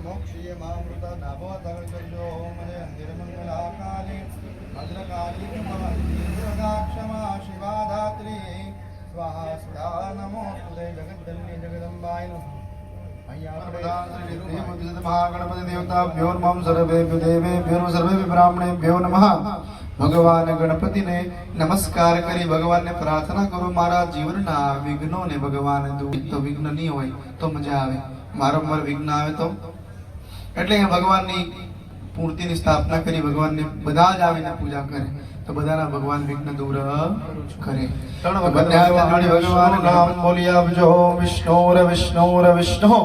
મોક્ષીય મામૃત નાભો તર્જો મને નિર્મંગલાકાલી ભદ્રકાલી ઇન્દ્રદાક્ષમા શિવા સ્વાહા સુધા નમો સુદે જગદન્ય જગદંબાય નમઃ મહાગણપતિ દેવતાભ્યો નમઃ સર્વેભ્યો દેવેભ્યો સર્વેભ્ય બ્રાહ્મણેભ્યો નમઃ ભગવાન ગણપતિને નમસ્કાર કરી ભગવાનને પ્રાર્થના કરો મારા જીવનના વિઘ્નોને ભગવાન દૂર તો વિઘ્ન નહીં હોય તો મજા આવે વારંવાર વિઘ્ન આવે તો એટલે અહીંયા ભગવાનની મૂર્તિની સ્થાપના કરી ભગવાનને બધા જ આવીને પૂજા કરે. તો બધાના ભગવાન વિઘ્ન દૂર કરે. ભગવાન નામ બોલી આવજો વિષ્ણુર વિષ્ણુર વિષ્ણુ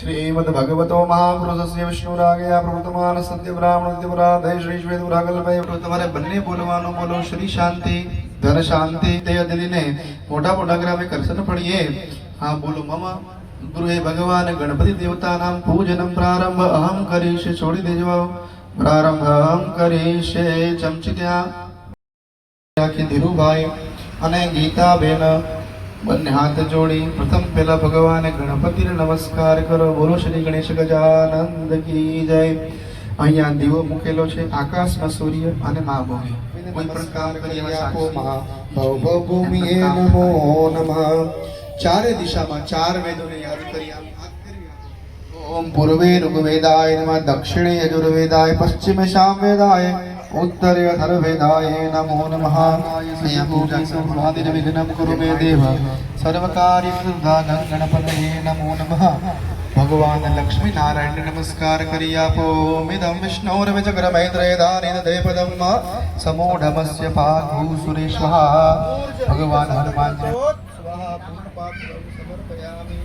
શ્રીમદ ભગવતો મહાપુરુષસ્ય વિષ્ણુરાગયા પ્રવર્તમાન સત્ય બ્રાહ્મણ શ્રી શ્વેત રાગલભાઈ તમારે બંને બોલવાનું બોલો. શ્રી શાંતિ ધન શાંતિ તે દિલીને મોટા મોટા ગ્રામે કરશન પડીએ હા બોલો મમ. ગુરુએ ભગવાન ગણપતિ દેવતાનામ પૂજનમ પ્રારંભ અહમ કરીશ છોડી દેજો પ્રારંભ અહમ કરીશ ચમચી ધીરુભાઈ અને ગીતાબેન બંને હાથ જોડી પ્રથમ પહેલા ભગવાન ગણપતિને નમસ્કાર કરો બોલો શ્રી ગણેશ ગજાનંદ કી જય અહીંયા દીવો મૂકેલો છે આકાશમાં સૂર્ય અને મા ભૂમિ કોઈ પણ કરી એમાં સાક્ષી. ભવભૂમિએ નમો નમઃ ચારે દિશામાં ચાર વેદોને યાદ કરી આમ હાથ કરી આપો. ઓમ પૂર્વે ઋગ્વેદાય નમઃ દક્ષિણે યજુર્વેદાય પશ્ચિમે સામવેદાય ઉત્તરે અથર્વવેદાય નમો નમઃ અહીંયા પૂજા સંવાદિન વિઘ્નમ કુરુ મે દેવ સર્વકાર્ય સિદ્ધાનં ગણપતયે નમો નમઃ ભગવાન લક્ષ્મી નારાયણ નમસ્કાર કરી આપો મિદમ વિષ્ણોર વિચક્ર મૈત્રે દાનિત पूर्णपात्रं समर्पयामि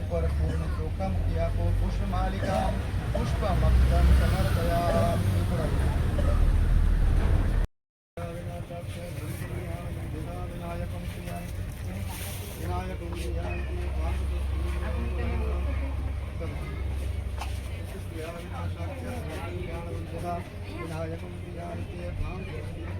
उपरपूर्णशोकं क्रियापो पुष्पमालिकां विनायक समर्पयामि विनायकं श्रियाँ विनायकं श्रियाँ विनायकं श्रियाँ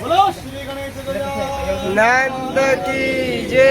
বলো নন্দ কি যে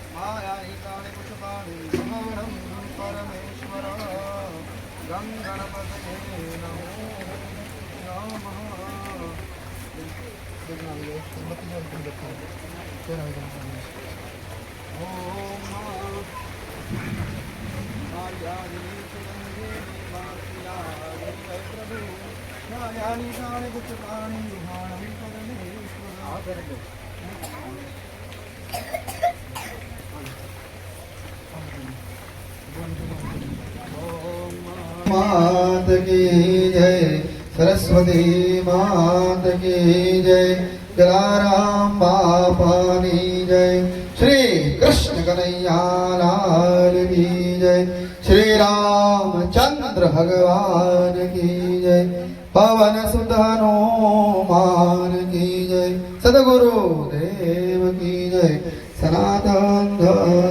మాయాయికాణిపుష్పాణి సమవరం పరమేశ్వర గంగణపతే నమో నమ ఓం నమ మాయాదిని మాయా ప్రభు మాయాని కాణిపుష్పాణి విహాణం పరమేశ్వర માત કી જય સરસ્વતી માત કી જય જલારામ બાપાની જય શ્રી કૃષ્ણ કનૈયાલાલ કી જય શ્રી રામચંદ્ર ભગવાન કી જય પવન સુધનો માન કી જય સદગુરુ દેવ કી જય સનાતન ધર્મ